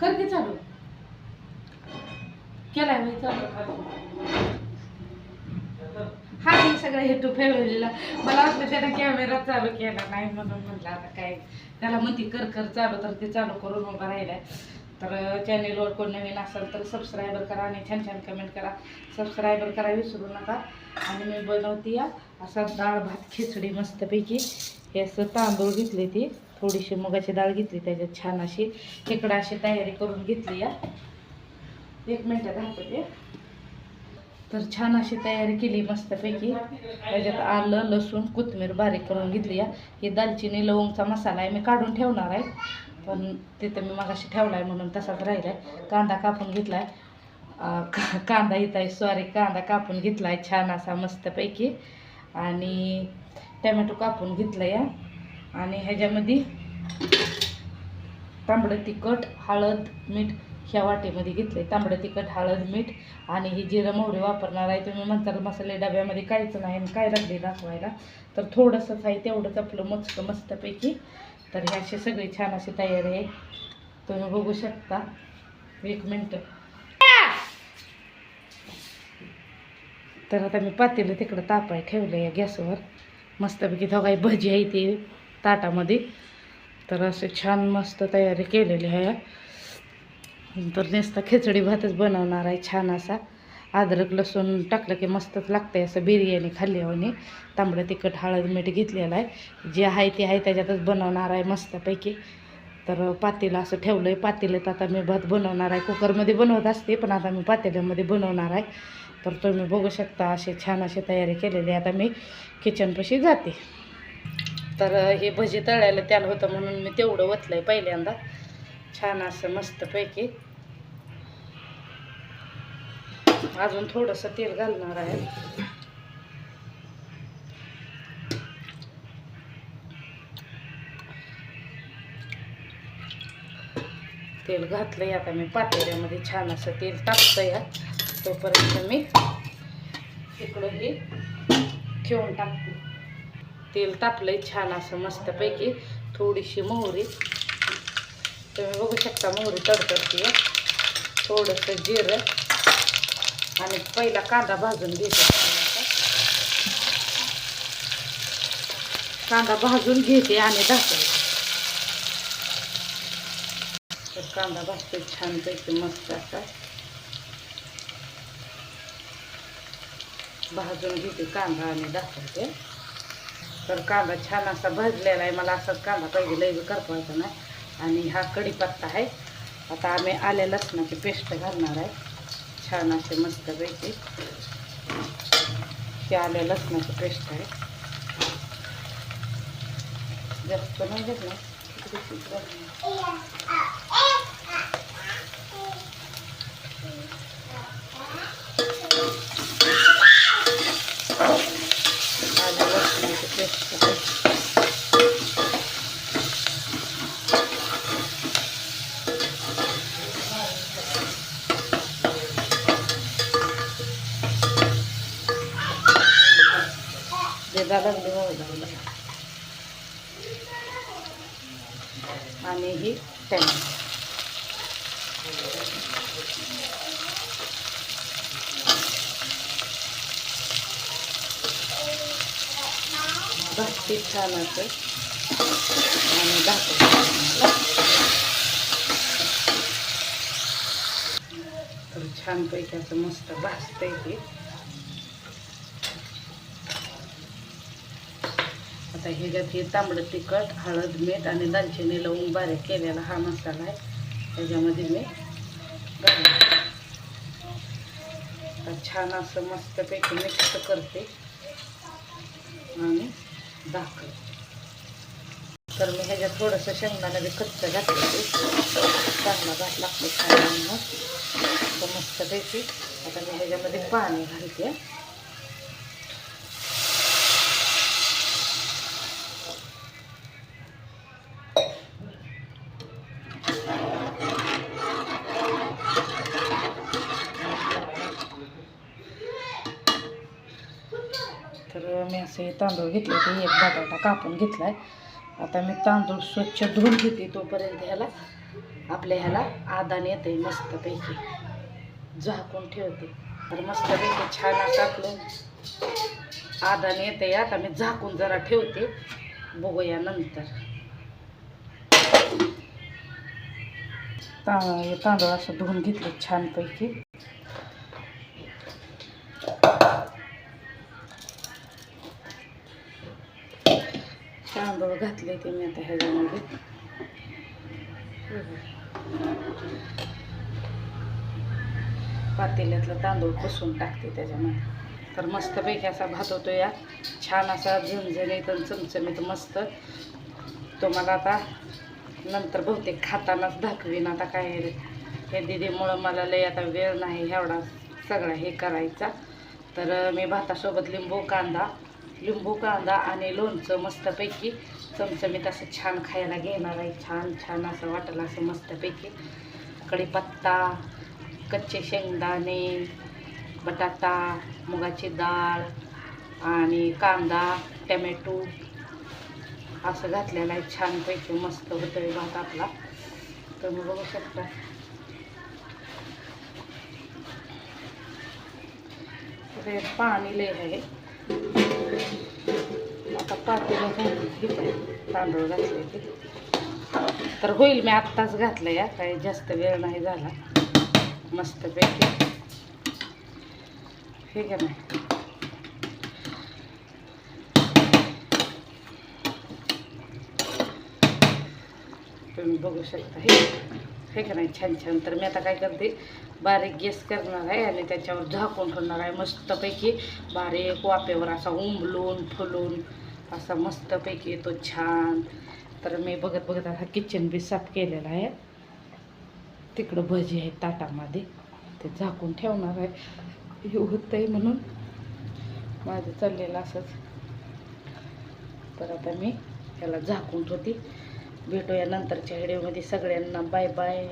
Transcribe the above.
कर की चालू. केलाय मी चालू. हा मी सगळं हेतू फेरवलेला मला वाटलं त्याला कॅमेरा चालू केला नाही म्हणून म्हटलं आता काय. त्याला म्हणते कर कर चालू. तर ते चालू करून उभा राहिलाय. तर चॅनेलवर कोण नवीन असेल तर सबस्क्रायबर करा आणि छान छान कमेंट करा. सबस्क्रायबर करा विसरू नका. आणि मी बनवते या असा डाळ भात खिचडी मस्तपैकी. हे असं तांदूळ घेतले ती. थोडीशी मुगाची डाळ घेतली त्याच्यात छान अशी इकडं अशी तयारी करून घेतली या. एक मिनटात राहते तर छान अशी तयारी केली मस्तपैकी. त्याच्यात आलं लसूण कोथिंबीर बारीक करून घेतली या. ही दालचिनी लवंगचा मसाला आहे मी काढून ठेवणार आहे. पण तिथं मी मगाशी ठेवला आहे म्हणून तसाच राहिला आहे कांदा कापून घेतला आहे का कांदा इथं आहे सॉरी कांदा कापून घेतला आहे छान असा मस्तपैकी. आणि टमॅटो कापून घेतला या. आणि ह्याच्यामध्ये तांबडं तिखट हळद मीठ ह्या वाटेमध्ये घेतले तांबडं तिखट हळद मीठ आणि ही जिरं मोहरी वापरणार आहे. तुम्ही म्हणताल मसाले डब्यामध्ये काहीच नाही आणि काय लागले दाखवायला? तर थोडंसंच आहे तेवढंच आपलं मस्त मस्तपैकी. तर ही अशी सगळी छान अशी तयारी आहे. तुम्ही बघू शकता. एक मिनटं. तर आता मी पातेलं तिकडं तापाय ठेवलं या गॅसवर. मस्तपैकी दोघाई भजी आहे ती. ताटामध्ये. तर असे छान मस्त तयारी केलेली आहे. तर नुसता खिचडी भातच बनवणार आहे छान असा. अद्रक लसूण टाकलं की मस्तच लागतंय असं बिर्याणी खाल्ल्यावानी. तांबडं तिखट हळद मीठ घेतलेलं आहे. जे आहे ते आहे त्याच्यातच बनवणार आहे मस्तपैकी. तर पातेलं असं ठेवलं आहे पातेल्यात आता मी भात बनवणार आहे. कुकरमध्ये बनवत असते पण आता मी पातेल्यामध्ये बनवणार आहे. तर तुम्ही बघू शकता असे छान अशी तयारी केलेली आहे. आता मी किचनपाशी जाते. तर हे भजी तळायला त्याला होतं म्हणून मी तेवढं ओतलं आहे पहिल्यांदा. छान असं मस्तपैकी. अजून थोडंसं तेल घालणार आहे. तेल घातलंय आता मी पातेल्यामध्ये छान असं तेल टाकतं या तोपर्यंत मी इकडं हे ठेवून टाकते. तेल तापलंय छान असं मस्तपैकी. थोडीशी मोहरी. तुम्ही बघू शकता मोहरी तडतडते थोडंसं जिरं. आणि पहिला कांदा भाजून घेते कांदा भाजून घेते आणि दाखवते तर कांदा भाजते छानपैकी मस्त असा. भाजून घेते कांदा आणि दाखवते तर कांदा छान असा भाजलेला आहे. मला असाच कांदा पाहिजे लई करपायचा नाही. आणि हा कढीपत्ता आहे. आता आम्ही आल्या लसणाची पेस्ट घालणार आहे. छान असे मस्तपैकी. ते आल्या लसणाची पेस्ट आहे. जास्त नाही. घेतलं आल्या लसणाची पेस्ट आहे देदा लागली मोबाईल आणि ही टॅमॅटो भाजते छान असं आणि दाखवते. तर छानपैकी असं मस्त भाजतंय ते आता ह्याच्यात हे तांबडं तिखट हळद मीठ आणि दालचिनी लवंग बारीक केलेला हा मसाला आहे. त्याच्यामध्ये मी घालते. आता छान असं मस्तपैकी मिक्स करते. आणि भाकर तर मी ह्याच्यात थोडंसं शेंगदाणा बी कच्च घातलं चांगला भात लागतो खायला मस्त द्यायची आता मी ह्याच्यामध्ये पाणी घालते तर मी असे तांदूळ घेतले ते एक बटाटा कापून घेतलाय. आता मी तांदूळ स्वच्छ धुवून घेते तोपर्यंत ह्याला आपल्या ह्याला आदान येते मस्तपैकी. झाकून ठेवते. तर मस्तपैकी छान टाकलं आदान येते आता मी झाकून जरा ठेवते. बघूया नंतर. तांदूळ हे तांदूळ असं धुवून घेतले छानपैकी. तांदूळ घातले ते मी आता ह्याच्यामध्ये. पातेल्यातलं तांदूळ पुसून टाकते त्याच्यामध्ये. तर मस्तपैकी असा भात होतो या. छान असा झणझणीत आणि चमचमीत मस्त. तुम्हाला आता नंतर बहुतेक खातानाच दाखवीन आता काय हे दिदीमुळं मला लय आता वेळ नाही एवढा सगळा हे करायचा. तर मी भातासोबत लिंबू कांदा लिंबू कांदा आणि लोणचं मस्तपैकी चमचमीत असं छान खायला घेणार आहे. छान छान असं वाटलं असं मस्तपैकी. कढीपत्ता कच्चे शेंगदाणे बटाटा मुगाची डाळ आणि कांदा टमॅटो असं घातलेलं आहे. छानपैकी मस्त होतोय भात आपला. तुम्ही बघू शकता. पाणी लय आहे. आता पातेला तांदूळ घातले ते तर होईल मी आत्ताच घातलं या काही जास्त वेळ नाही झाला. मस्तपैकी हे का नाही तुम्ही बघू शकता. हे हे का नाही? छान छान. तर मी आता काय करते? बारीक गॅस करणार आहे आणि त्याच्यावर झाकून ठेवणार आहे. मस्तपैकी बारीक वाफेवर असा उंबलून फुलून असा मस्तपैकी येतो छान. तर मी बघत बघत आता किचन बी साफ केलेला आहे. तिकडं भजी आहे ताटामध्ये. ते झाकून ठेवणार आहे. हे होतं आहे म्हणून माझं चाललेलं असंच. तर आता मी याला झाकून ठेवते. भेटूया नंतरच्या व्हिडिओमध्ये सगळ्यांना बाय बाय